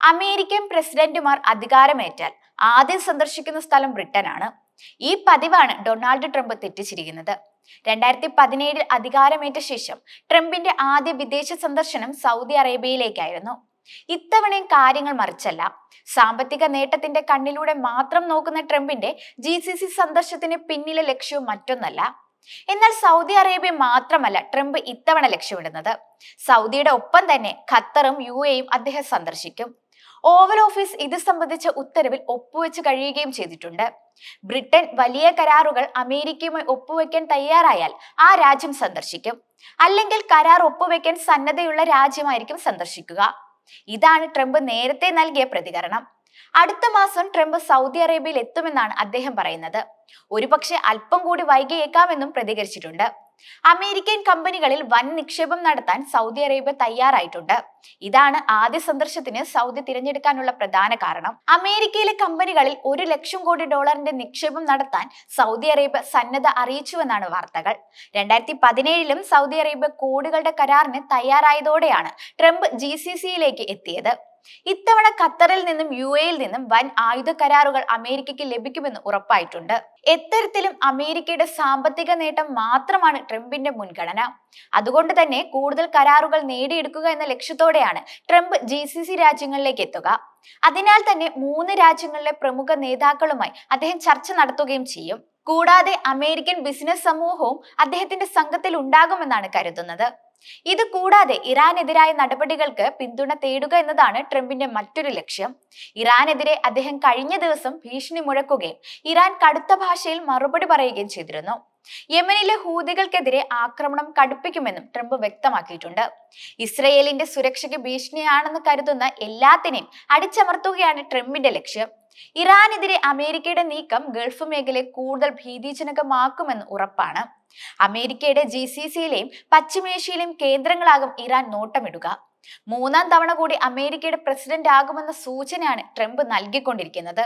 American പ്രസിഡന്റുമാർ അധികാരമേറ്റാൽ ആദ്യം സന്ദർശിക്കുന്ന സ്ഥലം ബ്രിട്ടനാണ്. ഈ പതിവാണ് ഡൊണാൾഡ് ട്രംപ് തെറ്റിച്ചിരിക്കുന്നത്. രണ്ടായിരത്തി പതിനേഴിൽ അധികാരമേറ്റ ശേഷം ട്രംപിന്റെ ആദ്യ വിദേശ സന്ദർശനം സൗദി അറേബ്യയിലേക്കായിരുന്നു. ഇത്തവണയും കാര്യങ്ങൾ മറിച്ചല്ല. സാമ്പത്തിക നേട്ടത്തിന്റെ കണ്ണിലൂടെ മാത്രം നോക്കുന്ന ട്രംപിന്റെ ജി സി സി സന്ദർശത്തിന് പിന്നിലെ ലക്ഷ്യവും മറ്റൊന്നല്ല. എന്നാൽ സൗദി അറേബ്യ മാത്രമല്ല ട്രംപ് ഇത്തവണ ലക്ഷ്യമിടുന്നത്. സൗദിയുടെ ഒപ്പം തന്നെ ഖത്തറും യു എയും അദ്ദേഹം സന്ദർശിക്കും. ഓവൽ ഓഫീസ് ഇത് സംബന്ധിച്ച ഉത്തരവിൽ ഒപ്പുവെച്ച് കഴിയുകയും ചെയ്തിട്ടുണ്ട്. ബ്രിട്ടൻ വലിയ കരാറുകൾ അമേരിക്കയുമായി ഒപ്പുവെക്കാൻ തയ്യാറായാൽ ആ രാജ്യം സന്ദർശിക്കും. അല്ലെങ്കിൽ കരാർ ഒപ്പുവെക്കാൻ സന്നദ്ധയുള്ള രാജ്യമായിരിക്കും സന്ദർശിക്കുക. ഇതാണ് ട്രംപ് നേരത്തെ നൽകിയ പ്രതികരണം. അടുത്ത മാസം ട്രംപ് സൗദി അറേബ്യയിൽ എത്തുമെന്നാണ് അദ്ദേഹം പറയുന്നത്. ഒരുപക്ഷെ അല്പം കൂടി വൈകിയേക്കാമെന്നും പ്രതികരിച്ചിട്ടുണ്ട്. അമേരിക്കൻ കമ്പനികളിൽ വൻ നിക്ഷേപം നടത്താൻ സൗദി അറേബ്യ തയ്യാറായിട്ടുണ്ട്. ഇതാണ് ആദ്യ സന്ദർശനത്തിന് സൗദി തിരഞ്ഞെടുക്കാനുള്ള പ്രധാന കാരണം. അമേരിക്കയിലെ കമ്പനികളിൽ ഒരു ലക്ഷം കോടി ഡോളറിന്റെ നിക്ഷേപം നടത്താൻ സൗദി അറേബ്യ സന്നദ്ധ അറിയിച്ചുവെന്നാണ് വാർത്തകൾ. രണ്ടായിരത്തി പതിനേഴിലും സൗദി അറേബ്യ കോടികളുടെ കരാറിന് തയ്യാറായതോടെയാണ് ട്രംപ് ജി സി സിയിലേക്ക് എത്തിയത്. ഇത്തവണ ഖത്തറിൽ നിന്നും യു എയിൽ നിന്നും വൻ ആയുധ കരാറുകൾ അമേരിക്കയ്ക്ക് ലഭിക്കുമെന്ന് ഉറപ്പായിട്ടുണ്ട്. എത്തരത്തിലും അമേരിക്കയുടെ സാമ്പത്തിക നേട്ടം മാത്രമാണ് ട്രംപിന്റെ മുൻഗണന. അതുകൊണ്ട് തന്നെ കൂടുതൽ കരാറുകൾ നേടിയെടുക്കുക എന്ന ലക്ഷ്യത്തോടെയാണ് ട്രംപ് ജി സി സി രാജ്യങ്ങളിലേക്ക് എത്തുക. അതിനാൽ തന്നെ മൂന്ന് രാജ്യങ്ങളിലെ പ്രമുഖ നേതാക്കളുമായി അദ്ദേഹം ചർച്ച നടത്തുകയും ചെയ്യും. കൂടാതെ അമേരിക്കൻ ബിസിനസ് സമൂഹവും അദ്ദേഹത്തിന്റെ സംഘത്തിൽ ഉണ്ടാകുമെന്നാണ് കരുതുന്നത്. ഇത് കൂടാതെ ഇറാനെതിരായ നടപടികൾക്ക് പിന്തുണ തേടുക എന്നതാണ് ട്രംപിന്റെ മറ്റൊരു ലക്ഷ്യം. ഇറാനെതിരെ അദ്ദേഹം കഴിഞ്ഞ ദിവസം ഭീഷണി മുഴക്കുകയും ഇറാൻ കടുത്ത ഭാഷയിൽ മറുപടി പറയുകയും ചെയ്തിരുന്നു. യമനിലെ ഹൂതികൾക്കെതിരെ ആക്രമണം കടുപ്പിക്കുമെന്നും ട്രംപ് വ്യക്തമാക്കിയിട്ടുണ്ട്. ഇസ്രയേലിന്റെ സുരക്ഷയ്ക്ക് ഭീഷണിയാണെന്ന് കരുതുന്ന എല്ലാത്തിനെയും അടിച്ചമർത്തുകയാണ് ട്രംപിന്റെ ലക്ഷ്യം. ഇറാനെതിരെ അമേരിക്കയുടെ നീക്കം ഗൾഫ് മേഖലയെ കൂടുതൽ ഭീതിജനകമാക്കുമെന്ന് ഉറപ്പാണ്. അമേരിക്കയുടെ ജി സി സിയിലെയും പശ്ചിമേഷ്യയിലെയും കേന്ദ്രങ്ങളാകും ഇറാൻ നോട്ടമിടുക. മൂന്നാം തവണ കൂടി അമേരിക്കയുടെ പ്രസിഡന്റ് ആകുമെന്ന സൂചനയാണ് ട്രംപ് നൽകിക്കൊണ്ടിരിക്കുന്നത്.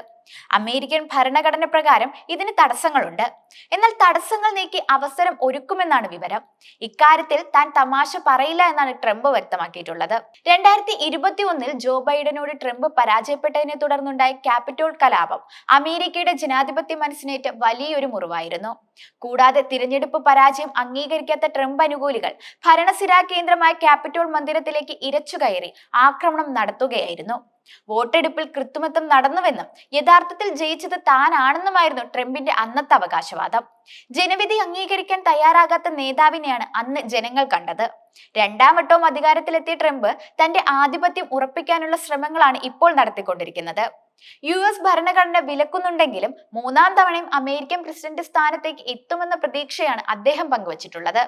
അമേരിക്കൻ ഭരണഘടന പ്രകാരം ഇതിന് തടസ്സങ്ങളുണ്ട്. എന്നാൽ തടസ്സങ്ങൾ നീക്കി അവസരം ഒരുക്കുമെന്നാണ് വിവരം. ഇക്കാര്യത്തിൽ താൻ തമാശ പറയില്ല എന്നാണ് ട്രംപ് വ്യക്തമാക്കിയിട്ടുള്ളത്. രണ്ടായിരത്തി ഇരുപത്തി ഒന്നിൽ ജോ ബൈഡനോട് ട്രംപ് പരാജയപ്പെട്ടതിനെ തുടർന്നുണ്ടായ ക്യാപിറ്റോൾ കലാപം അമേരിക്കയുടെ ജനാധിപത്യ മനസ്സിനേറ്റ വലിയൊരു മുറിവായിരുന്നു. കൂടാതെ തിരഞ്ഞെടുപ്പ് പരാജയം അംഗീകരിക്കാത്ത ട്രംപ് അനുകൂലികൾ ഭരണസിരാ കേന്ദ്രമായ ക്യാപിറ്റോൾ മന്ദിരത്തിലേക്ക് ഇരച്ചുകയറി ആക്രമണം നടത്തുകയായിരുന്നു. വോട്ടെടുപ്പിൽ കൃത്രിമത്വം നടന്നുവെന്നും യഥാർത്ഥത്തിൽ ജയിച്ചത് താനാണെന്നുമായിരുന്നു ട്രംപിന്റെ അന്നത്തെ അവകാശവാദം. ജനവിധി അംഗീകരിക്കാൻ തയ്യാറാകാത്ത നേതാവിനെയാണ് അന്ന് ജനങ്ങൾ കണ്ടത്. രണ്ടാം വട്ടവും അധികാരത്തിലെത്തിയ ട്രംപ് തന്റെ ആധിപത്യം ഉറപ്പിക്കാനുള്ള ശ്രമങ്ങളാണ് ഇപ്പോൾ നടത്തിക്കൊണ്ടിരിക്കുന്നത്. യു എസ് ഭരണഘടന വിലക്കുന്നുണ്ടെങ്കിലും മൂന്നാം തവണയും അമേരിക്കൻ പ്രസിഡന്റ് സ്ഥാനത്തേക്ക് എത്തുമെന്ന പ്രതീക്ഷയാണ് അദ്ദേഹം പങ്കുവച്ചിട്ടുള്ളത്.